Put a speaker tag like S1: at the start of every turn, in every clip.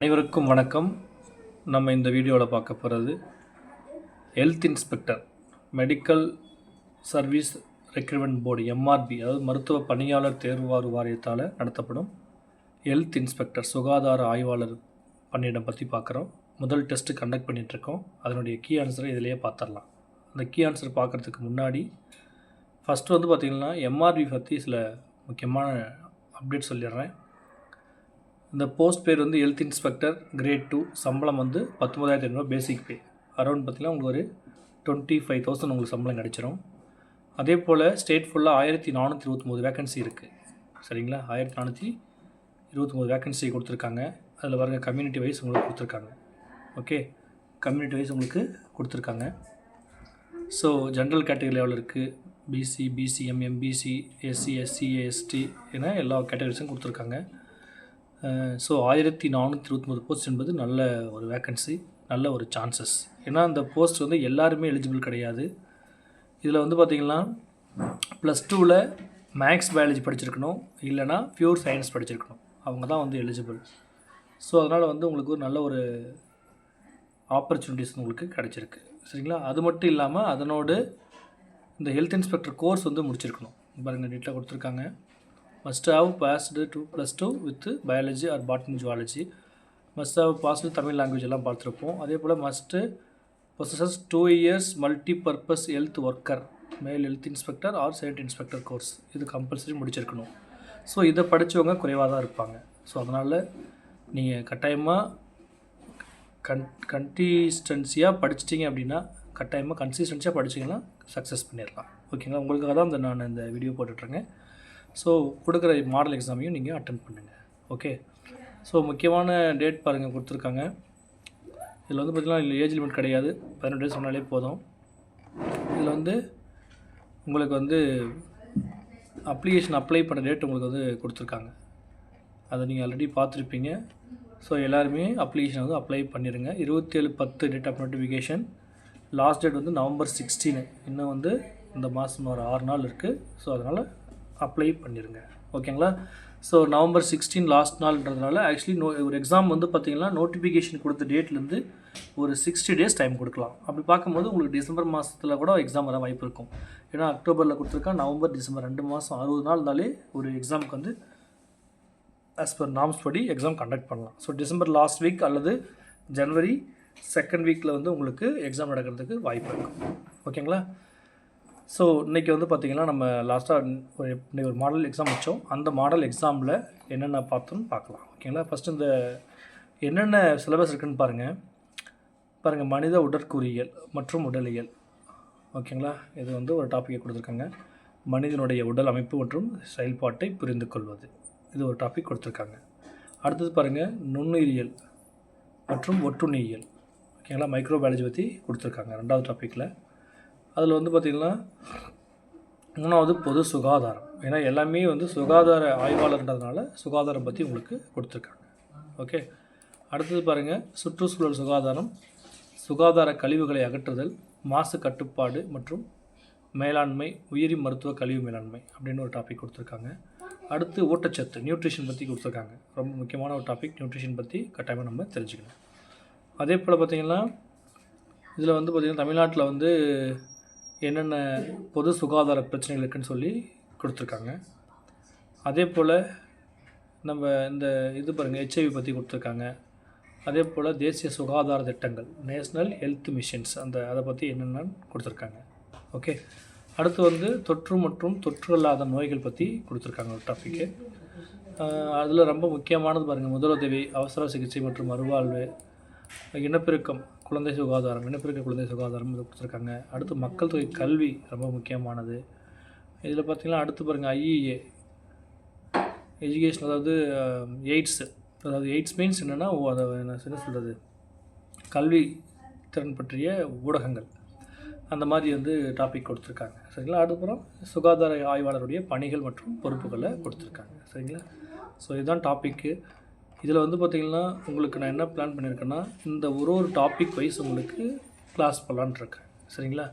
S1: அனைவருக்கும் வணக்கம். நம்ம இந்த வீடியோவில் பார்க்க போகிறது health inspector medical service recruitment board MRB அதாவது மருத்துவ பணியாளர் தேர்வார் வாரியத்தால் நடத்தப்படும் ஹெல்த் இன்ஸ்பெக்டர் சுகாதார ஆய்வாளர் பணியிடம் பற்றி பார்க்குறோம். முதல் டெஸ்ட்டு கண்டக்ட் பண்ணிகிட்ருக்கோம் அதனுடைய கீ ஆன்சரை இதிலேயே பார்த்துடலாம் அந்த கீ ஆன்சர் பார்க்குறதுக்கு முன்னாடி ஃபஸ்ட்டு வந்து பார்த்திங்கன்னா எம்ஆர்பி பற்றி சில முக்கியமான அப்டேட் சொல்லிடுறேன். இந்த போஸ்ட் பேர் வந்து ஹெல்த் இன்ஸ்பெக்டர் கிரேட் டூ சம்பளம் வந்து பத்தொம்பதாயிரத்தி ஐநூறுவா பேசிக் பே அரௌண்ட் பார்த்திங்கன்னா உங்களுக்கு ஒரு டுவெண்ட்டி ஃபைவ் தௌசண்ட் உங்களுக்கு சம்பளம் கிடச்சிரும். அதே போல் ஸ்டேட் ஃபுல்லாக ஆயிரத்தி நானூற்றி இருபத்தொம்போது வேகன்சி இருக்குது சரிங்களா? ஆயிரத்தி நானூற்றி இருபத்தொம்போது வேகன்சி கொடுத்துருக்காங்க. அதில் பாருங்கள் கம்யூனிட்டி வைஸ் உங்களுக்கு கொடுத்துருக்காங்க. ஓகே கம்யூனிட்டி வைஸ் உங்களுக்கு கொடுத்துருக்காங்க. ஸோ ஜென்ரல் கேட்டகரி லெவல் இருக்குது BC BCM MBC SC SC ST என எல்லா கேட்டகரிஸும் கொடுத்துருக்காங்க. ஸோ ஆயிரத்தி நானூற்றி இருபத்தொம்பது போஸ்ட் என்பது நல்ல ஒரு வேக்கன்சி நல்ல ஒரு சான்சஸ் ஏன்னா அந்த போஸ்ட் வந்து எல்லாருமே எலிஜிபிள் கிடையாது. இதில் வந்து பார்த்திங்கன்னா ப்ளஸ் டூவில் மேக்ஸ் பயாலஜி படிச்சிருக்கணும். இல்லைனா பியூர் சயின்ஸ் படிச்சிருக்கணும். அவங்க தான் வந்து எலிஜிபிள் ஸோ அதனால் வந்து உங்களுக்கு ஒரு நல்ல ஒரு ஆப்பர்ச்சுனிட்டிஸ் உங்களுக்கு கிடச்சிருக்கு. சரிங்களா? அது மட்டும் இல்லாமல் அதனோடு இந்த ஹெல்த் இன்ஸ்பெக்டர் கோர்ஸ் வந்து முடிச்சிருக்கணும். பாருங்கள் நீட்டாக கொடுத்துருக்காங்க. Must have passed two plus two with biology or botany zoology must have passed Tamil language எல்லாம் பார்த்துருப்போம். அதே போல் must possess two years multi purpose health worker male health inspector or side inspector course இது compulsory முடிச்சிருக்கணும். So இதை படித்தவங்க குறைவாக தான் இருப்பாங்க. ஸோ அதனால் நீங்கள் கட்டாயமாக கன் கன்சிஸ்டன்சியாக படிச்சிட்டிங்க அப்படின்னா கட்டாயமாக கன்சிஸ்டன்சியாக படிச்சிங்கன்னா சக்ஸஸ் பண்ணிடலாம் ஓகேங்களா உங்களுக்காக தான் இந்த நான் இந்த வீடியோ போட்டுட்ருக்கேன் ஸோ கொடுக்குற மாடல் எக்ஸாமையும் நீங்கள் அட்டன் பண்ணுங்கள் ஓகே ஸோ முக்கியமான டேட் பாருங்கள் கொடுத்துருக்காங்க. இதில் வந்து பார்த்திங்கன்னா ஏஜ் லிமிட் கிடையாது. பதினெட்டு வயசு சொன்னாலே போதும். இதில் வந்து உங்களுக்கு வந்து அப்ளிகேஷன் அப்ளை பண்ண டேட் உங்களுக்கு வந்து கொடுத்துருக்காங்க. அதை நீங்கள் ஆல்ரெடி பார்த்துருப்பீங்க. ஸோ எல்லாருமே அப்ளிகேஷன் வந்து அப்ளை பண்ணிடுங்க இருபத்தேழு பத்து date of notification last date வந்து நவம்பர் சிக்ஸ்டீனு இன்னும் வந்து இந்த மாதம் ஒரு ஆறு நாள் இருக்குது ஸோ அதனால் அப்ளை பண்ணிடுங்க ஓகேங்களா ஸோ நவம்பர் சிக்ஸ்டீன் லாஸ்ட் நாள்ன்றதுனால ஆக்சுவலி நோ ஒரு எக்ஸாம் வந்து பார்த்திங்கன்னா நோட்டிஃபிகேஷன் கொடுத்த டேட்லேருந்து ஒரு சிக்ஸ்டி டேஸ் டைம் கொடுக்கலாம். அப்படி பார்க்கும்போது உங்களுக்கு டிசம்பர் மாதத்தில் கூட எக்ஸாம் வர வாய்ப்பு இருக்கும். ஏன்னா அக்டோபரில் கொடுத்துருக்கா நவம்பர் டிசம்பர் ரெண்டு மாதம் அறுபது நாள் இருந்தாலே ஒரு எக்ஸாமுக்கு வந்து ஆஸ் பர் நாம்ஸ் படி எக்ஸாம் கண்டக்ட் பண்ணலாம். ஸோ டிசம்பர் லாஸ்ட் வீக் அல்லது ஜனவரி செகண்ட் வீக்கில் வந்து உங்களுக்கு எக்ஸாம் நடக்கிறதுக்கு வாய்ப்பு இருக்கும். ஓகேங்களா ஸோ இன்றைக்கி வந்து பார்த்திங்கன்னா நம்ம லாஸ்ட்டாக ஒரு இன்றைக்கி ஒரு மாடல் எக்ஸாம் வச்சோம். அந்த மாடல் எக்ஸாமில் என்னென்ன பார்த்தோம்னு பார்க்கலாம். ஓகேங்களா ஃபஸ்ட்டு இந்த என்னென்ன சிலபஸ் இருக்குதுன்னு பாருங்கள் பாருங்கள் மனித உடற்கூறியல் மற்றும் உடலியல். ஓகேங்களா இது வந்து ஒரு டாப்பிக்கை கொடுத்துருக்காங்க. மனிதனுடைய உடல் அமைப்பு மற்றும் செயல்பாட்டை புரிந்து கொள்வது. இது ஒரு டாபிக் கொடுத்துருக்காங்க. அடுத்தது பாருங்கள் நுண்ணுயிரியல் மற்றும் ஒட்டுண்ணியல் ஓகேங்களா மைக்ரோபயாலஜி பற்றி கொடுத்துருக்காங்க. ரெண்டாவது டாப்பிக்கில் அதில் வந்து பார்த்திங்கன்னா மூணாவது பொது சுகாதாரம். ஏன்னா எல்லாமே வந்து சுகாதார ஆய்வாளர்ன்றதுனால சுகாதாரம் பற்றி உங்களுக்கு கொடுத்துருக்காங்க. ஓகே அடுத்தது பாருங்கள் சுற்றுச்சூழல் சுகாதாரம். சுகாதார கழிவுகளை அகற்றுதல் மாசு கட்டுப்பாடு மற்றும் மேலாண்மை உயிரி மருத்துவ கழிவு மேலாண்மை அப்படின்னு ஒரு டாபிக் கொடுத்துருக்காங்க. அடுத்து ஊட்டச்சத்து நியூட்ரிஷன் பற்றி கொடுத்துருக்காங்க. ரொம்ப முக்கியமான ஒரு டாபிக் நியூட்ரிஷன் பற்றி கட்டாயமாக நம்ம தெரிஞ்சுக்கணும். அதே போல் பார்த்திங்கன்னா இதில் வந்து பார்த்திங்கன்னா தமிழ்நாட்டில் வந்து என்னென்ன பொது சுகாதார பிரச்சனைகள் இருக்குன்னு சொல்லி கொடுத்துருக்காங்க. அதே போல் நம்ம இந்த இது பாருங்கள் ஹெச்ஐவி பற்றி கொடுத்துருக்காங்க. அதே போல் தேசிய சுகாதார திட்டங்கள் நேஷ்னல் ஹெல்த் மிஷன்ஸ் அந்த அதை பற்றி என்னென்னு கொடுத்துருக்காங்க. ஓகே. அடுத்து வந்து தொற்று மற்றும் தொற்று அல்லாத நோய்கள் பற்றி கொடுத்துருக்காங்க ஒரு டாப்பிக்கு அதில் ரொம்ப முக்கியமானது பாருங்கள் முதலுதவி அவசர சிகிச்சை மற்றும் மறுவாழ்வு இனப்பெருக்கம் குழந்தை சுகாதாரம் இனப்பெருக்க குழந்தை சுகாதாரம் இது கொடுத்துருக்காங்க. அடுத்து மக்கள் தொகை கல்வி ரொம்ப முக்கியமானது. இதில் பார்த்திங்கன்னா அடுத்து பாருங்கள் ஐஇஏ எஜுகேஷன் அதாவது எய்ட்ஸு அதாவது எய்ட்ஸ் மீன்ஸ் என்னென்னா அதை என்ன சொல்கிறது கல்வி திறன் பற்றிய ஊடகங்கள். அந்த மாதிரி வந்து டாபிக் கொடுத்துருக்காங்க. சரிங்களா? அதுக்கப்புறம் சுகாதார ஆய்வாளருடைய பணிகள் மற்றும் பொறுப்புகளை கொடுத்துருக்காங்க. சரிங்களா? ஸோ இதுதான் டாப்பிக்கு இதில் வந்து பார்த்திங்கன்னா உங்களுக்கு நான் என்ன பிளான் பண்ணியிருக்கேன்னா இந்த ஒரு ஒரு டாபிக் வைஸ் உங்களுக்கு கிளாஸ் இருக்கேன். சரிங்களா?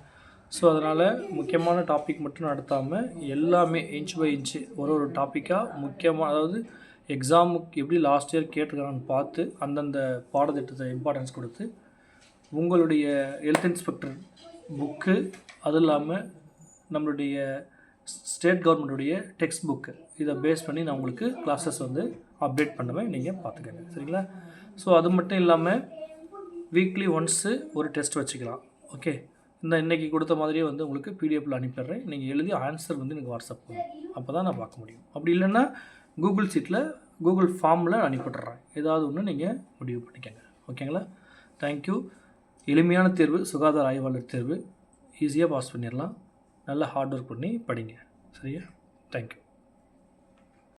S1: ஸோ அதனால் முக்கியமான டாபிக் மட்டும் நடத்தாமல் எல்லாமே இன்ச் பை இன்ச்சு ஒரு ஒரு டாப்பிக்காக முக்கியமாக அதாவது எக்ஸாமுக்கு எப்படி லாஸ்ட் இயர் கேட்டிருக்காங்கன்னு பார்த்து அந்தந்த பாடத்திட்டத்தை இம்பார்ட்டன்ஸ் கொடுத்து உங்களுடைய ஹெல்த் இன்ஸ்பெக்டர் புக்கு அது இல்லாமல் நம்மளுடைய ஸ்டேட் கவர்மெண்ட்டுடைய டெக்ஸ்ட் புக்கு இதை பேஸ் பண்ணி நான் உங்களுக்கு கிளாஸஸ் வந்து அப்டேட் பண்ணுவேன் நீங்கள் பார்த்துக்கங்க சரிங்களா? ஸோ அது மட்டும் இல்லாமல் வீக்லி ஒன்ஸு ஒரு டெஸ்ட் வச்சுக்கலாம். ஓகே இந்த இன்றைக்கி கொடுத்த மாதிரியே வந்து உங்களுக்கு பிடிஎஃப்பில் அனுப்பிடுறேன். நீங்கள் எழுதி ஆன்சர் வந்து எனக்கு வாட்ஸ்அப் பண்ணும் அப்போ தான் நான் பார்க்க முடியும். அப்படி இல்லைன்னா கூகுள் சீட்டில் கூகுள் ஃபார்மில் அனுப்பிடுறேன். ஏதாவது ஒன்று நீங்கள் முடிவு பண்ணிக்கோங்க. ஓகேங்களா தேங்க்யூ எளிமையான தேர்வு சுகாதார ஆய்வாளர் தேர்வு. ஈஸியாக பாஸ் பண்ணிடலாம். நல்லா ஹார்ட் ஒர்க் பண்ணி படிங்க. சரியா? தேங்க்யூ